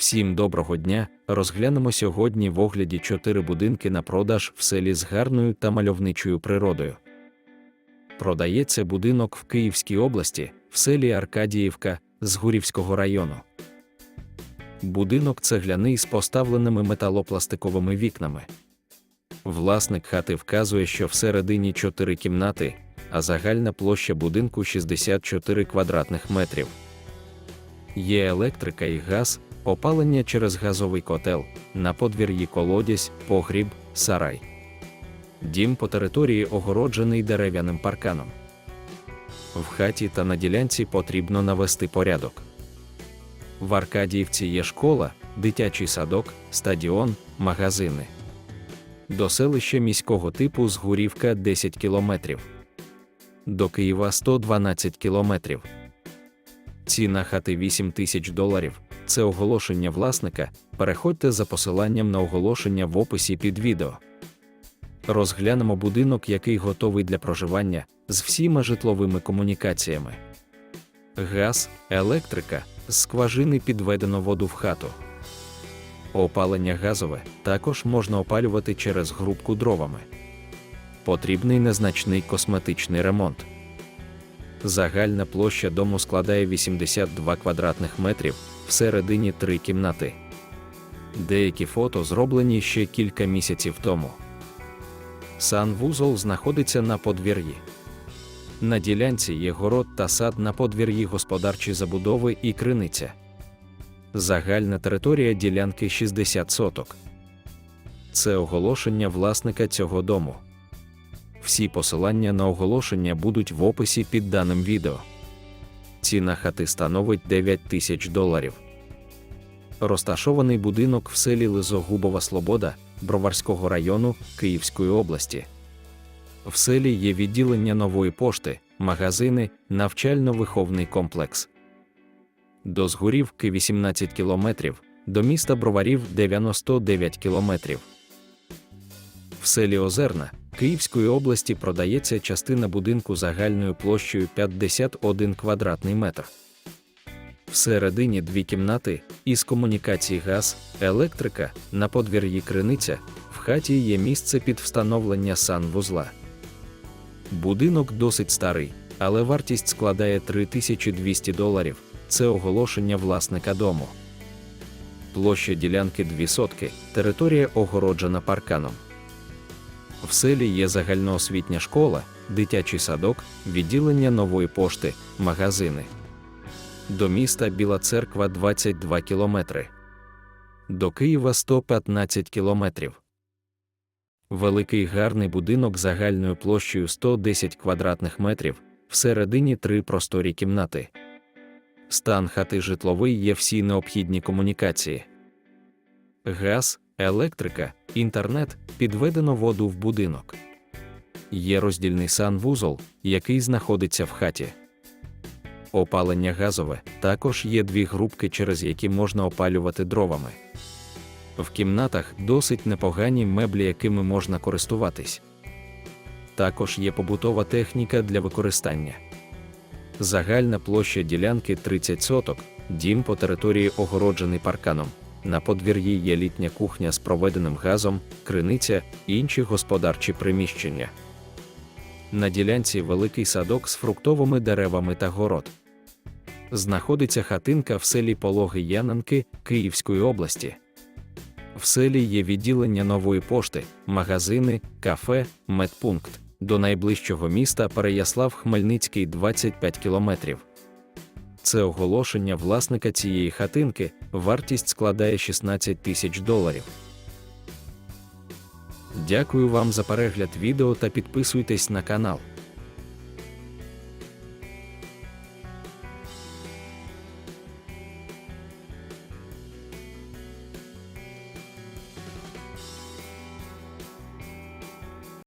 Всім доброго дня! Розглянемо сьогодні в огляді чотири будинки на продаж в селі з гарною та мальовничою природою. Продається будинок в Київській області, в селі Аркадіївка з Гурівського району. Будинок цегляний з поставленими металопластиковими вікнами. Власник хати вказує, що всередині 4 кімнати, а загальна площа будинку 64 квадратних метрів. Є електрика і газ, опалення через газовий котел, на подвір'ї колодязь, погріб, сарай. Дім по території огороджений дерев'яним парканом. В хаті та на ділянці потрібно навести порядок. В Аркадіївці є школа, дитячий садок, стадіон, магазини. До селища міського типу з Гурівка 10 кілометрів. До Києва 112 кілометрів. Ціна хати 8 тисяч доларів. Це оголошення власника. Переходьте за посиланням на оголошення в описі під відео. Розглянемо будинок, який готовий для проживання з всіма житловими комунікаціями. Газ, електрика, з скважини підведено воду в хату. Опалення газове також можна опалювати через грубку дровами. Потрібний незначний косметичний ремонт. Загальна площа дому складає 82 квадратних метрів, всередині три кімнати. Деякі фото зроблені ще кілька місяців тому. Санвузол знаходиться на подвір'ї. На ділянці є город та сад на подвір'ї господарчі забудови і криниця. Загальна територія ділянки 60 соток. Це оголошення власника цього дому. Всі посилання на оголошення будуть в описі під даним відео. Ціна хати становить 9 тисяч доларів. Розташований будинок в селі Лизогубова Слобода Броварського району Київської області. В селі є відділення нової пошти, магазини, навчально-виховний комплекс. До Згурівки 18 кілометрів, до міста Броварів 99 кілометрів. В селі Озерна Київської області продається частина будинку загальною площею 51 квадратний метр. Всередині дві кімнати із комунікацій газ, електрика, на подвір'ї криниця, в хаті є місце під встановлення санвузла. Будинок досить старий, але вартість складає 3200 доларів. Це оголошення власника дому. Площа ділянки 2 сотки, територія огороджена парканом. В селі є загальноосвітня школа, дитячий садок, відділення нової пошти, магазини. До міста Біла Церква 22 кілометри. До Києва 115 кілометрів. Великий гарний будинок загальною площею 110 квадратних метрів, всередині три просторі кімнати. Стан хати житловий є всі необхідні комунікації. Газ, електрика, інтернет, підведено воду в будинок. Є роздільний санвузол, який знаходиться в хаті. Опалення газове також є дві грубки, через які можна опалювати дровами. В кімнатах досить непогані меблі, якими можна користуватись. Також є побутова техніка для використання. Загальна площа ділянки 30 соток, дім по території огороджений парканом. На подвір'ї є літня кухня з проведеним газом, криниця і інші господарчі приміщення. На ділянці великий садок з фруктовими деревами та город. Знаходиться хатинка в селі Пологи Янанки Київської області. В селі є відділення нової пошти, магазини, кафе, медпункт. До найближчого міста Переяслав Хмельницький 25 кілометрів. Це оголошення власника цієї хатинки, вартість складає 16 тисяч доларів. Дякую вам за перегляд відео та підписуйтесь на канал.